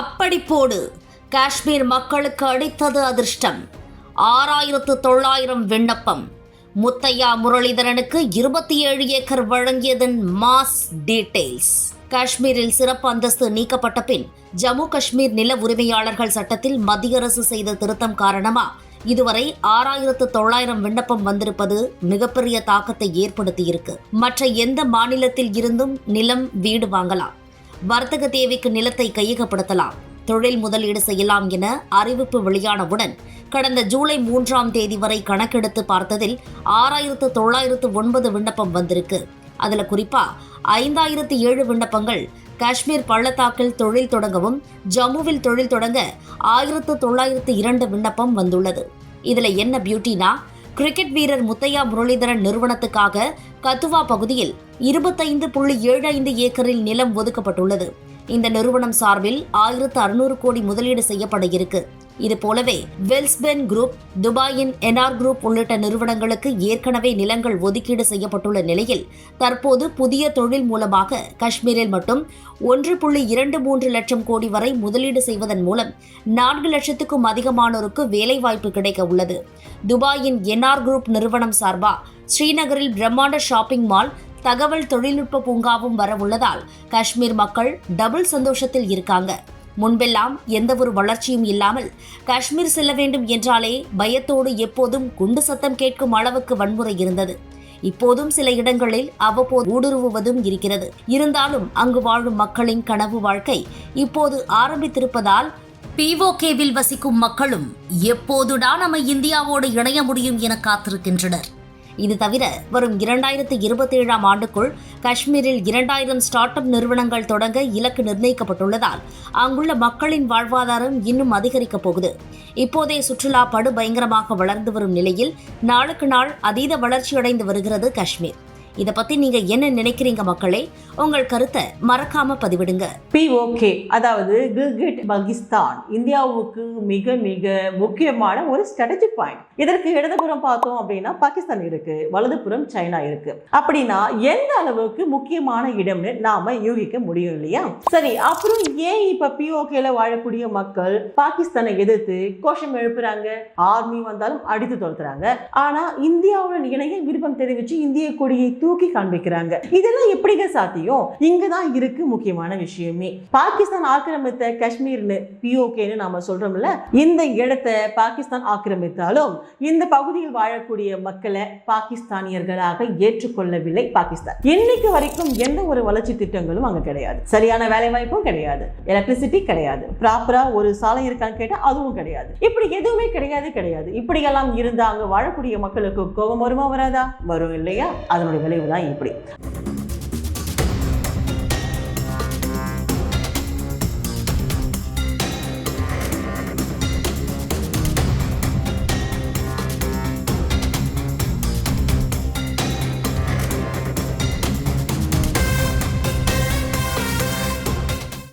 அப்படி போடு. காஷ்மீர் மக்களுக்கு அடித்தது அதிர்ஷ்டம். ஆறாயிரத்து தொள்ளாயிரம் விண்ணப்பம். முத்தையா முரளிதரனுக்கு இருபத்தி ஏழு ஏக்கர் வழங்கியதன் மாஸ் டீடைல்ஸ் காஷ்மீரில் சிறப்பு அந்தஸ்து நீக்கப்பட்ட பின் ஜம்மு காஷ்மீர் நில உரிமையாளர்கள் சட்டத்தில் மத்திய அரசு செய்த திருத்தம் காரணமா இதுவரை ஆறாயிரத்து தொள்ளாயிரம் விண்ணப்பம் வந்திருப்பது மிகப்பெரிய தாக்கத்தை ஏற்படுத்தியிருக்கு. மற்ற எந்த மாநிலத்தில் இருந்தும் நிலம் வீடு வாங்கலாம். வர்த்தக தேவைக்கு நிலத்தை கையகப்படுத்தலாம். தொழில் முதலீடு செய்யலாம் என அறிவிப்பு வெளியானவுடன் கடந்த ஜூலை மூன்றாம் தேதி வரை கணக்கெடுத்து பார்த்ததில் ஆறாயிரத்து தொள்ளாயிரத்து ஒன்பது விண்ணப்பம் வந்திருக்கு. அதுல குறிப்பா ஐந்தாயிரத்து ஏழு விண்ணப்பங்கள் காஷ்மீர் பள்ளத்தாக்கில் தொழில் தொடங்கவும் ஜம்முவில் தொழில் தொடங்க ஆயிரத்து தொள்ளாயிரத்து இரண்டு விண்ணப்பம் வந்துள்ளது. இதில் என்ன பியூட்டினா கிரிக்கெட் வீரர் முத்தையா முரளிதரன் நிறுவனத்துக்காக கத்துவா பகுதியில் இருபத்தைந்து புள்ளி ஏழு ஐந்து ஏக்கரில் நிலம் ஒதுக்கப்பட்டுள்ளது. இந்த நிறுவனம் சார்பில் ஆயிரத்து அறுநூறு கோடி முதலீடு செய்யப்பட இருக்கு. இது போலவே வெல்ஸ்பென் குரூப் துபாயின் என்ஆர் குரூப் உள்ளிட்ட நிறுவனங்களுக்கு ஏற்கனவே நிலங்கள் ஒதுக்கீடு செய்யப்பட்டுள்ள நிலையில் தற்போது புதிய தொழில் மூலமாக காஷ்மீரில் மட்டும் ஒன்று புள்ளி இரண்டு மூன்று லட்சம் கோடி வரை முதலீடு செய்வதன் மூலம் நான்கு லட்சத்துக்கும் அதிகமானோருக்கு வேலைவாய்ப்பு கிடைக்க உள்ளது. துபாயின் என்ஆர் குரூப் நிறுவனம் சார்பா ஸ்ரீநகரில் பிரம்மாண்ட ஷாப்பிங் மால் தகவல் தொழில்நுட்ப பூங்காவும் வரவுள்ளதால் காஷ்மீர் மக்கள் டபுள் சந்தோஷத்தில் இருக்காங்க. முன்பெல்லாம் எந்த ஒரு வளர்ச்சியும் இல்லாமல் காஷ்மீர் செல்ல வேண்டும் என்றாலே பயத்தோடு எப்போதும் குண்டு சத்தம் கேட்கும் அளவுக்கு வன்முறை இருந்தது. இப்போதும் சில இடங்களில் அவ்வப்போது ஊடுருவுவதும் இருக்கிறது. இருந்தாலும் அங்கு வாழும் மக்களின் கனவு வாழ்க்கை இப்போது ஆரம்பித்திருப்பதால் பிஓகேவில் வசிக்கும் மக்களும் எப்போதுடா நம்ம இந்தியாவோடு இணைய முடியும் என காத்திருக்கின்றனர். இது தவிர வரும் இரண்டாயிரத்து இருபத்தி ஏழாம் ஆண்டுக்குள் காஷ்மீரில் இரண்டாயிரம் ஸ்டார்ட் அப் நிறுவனங்கள் தொடங்க இலக்கு நிர்ணயிக்கப்பட்டுள்ளதால் அங்குள்ள மக்களின் வாழ்வாதாரம் இன்னும் அதிகரிக்கப் போகுது. இப்போதைய சுற்றுலா படுபயங்கரமாக வளர்ந்து வரும் நிலையில் நாளுக்கு நாள் அதீத வளர்ச்சியடைந்து வருகிறது காஷ்மீர். இதை பத்தி நீங்க என்ன நினைக்கிறீங்க மக்களே? உங்கள் கருத்தை மறக்காம பதிவிடுங்க. பிஓகே அதாவது கில்கிட் பகிஸ்தான் இந்தியாவுக்கு மிக மிக முக்கியமான ஒரு ஸ்ட்ராட்டஜிக் பாயிண்ட் இதற்கு இடதுபுறம் பார்த்தோம் அப்படின்னா பாகிஸ்தான் இருக்கு வலதுபுறம் சைனா இருக்கு. அப்படின்னா எந்த அளவுக்கு முக்கியமான இடம்னு நாம யூகிக்க முடியும் இல்லையா? சரி அப்புறம் ஏன் இப்ப பிஓகேல வாழக்கூடிய மக்கள் பாகிஸ்தானை எதிர்த்து கோஷம் எழுப்புறாங்க? ஆர்மி வந்தாலும் அடித்து துரத்துறாங்க. ஆனா இந்தியாவுடன் இணைய விருப்பம் தெரிவிச்சு இந்திய கொடியை தூக்கி காண்பிக்கிறாங்க. இதெல்லாம் எப்படிங்க சாத்தியம்? இங்க தான் இருக்கு முக்கியமான விஷயமே. பாகிஸ்தான் ஆக்கிரமித்த காஷ்மீர்னு பிஓகேன்னு நாம சொல்றோம்ல இந்த இடத்தை பாகிஸ்தான் ஆக்கிரமித்தாலும் இந்த பகுதியில் வாழக்கூடிய மக்களை பாகிஸ்தானியர்களாக ஏற்றுக்கொள்ளவில்லை பாகிஸ்தான். இன்னைக்கு வரைக்கும் எந்த ஒரு வளர்ச்சி திட்டங்களும் அங்க கிடையாது. சரியான வேலை வாய்ப்பும் கிடையாது. எலக்ட்ரிசிட்டி கிடையாது. ப்ராப்பரா ஒரு சாலை இருக்கான்னு கேட்டா அதுவும் கிடையாது. இப்படி எதுவுமே கிடையாது கிடையாது. இப்படியெல்லாம் இருந்தா அங்க வாழக்கூடிய மக்களுக்கு கோபம் வருமா வராதா? வரும் இல்லையா? அதனுடைய விளைவு தான் இப்படி.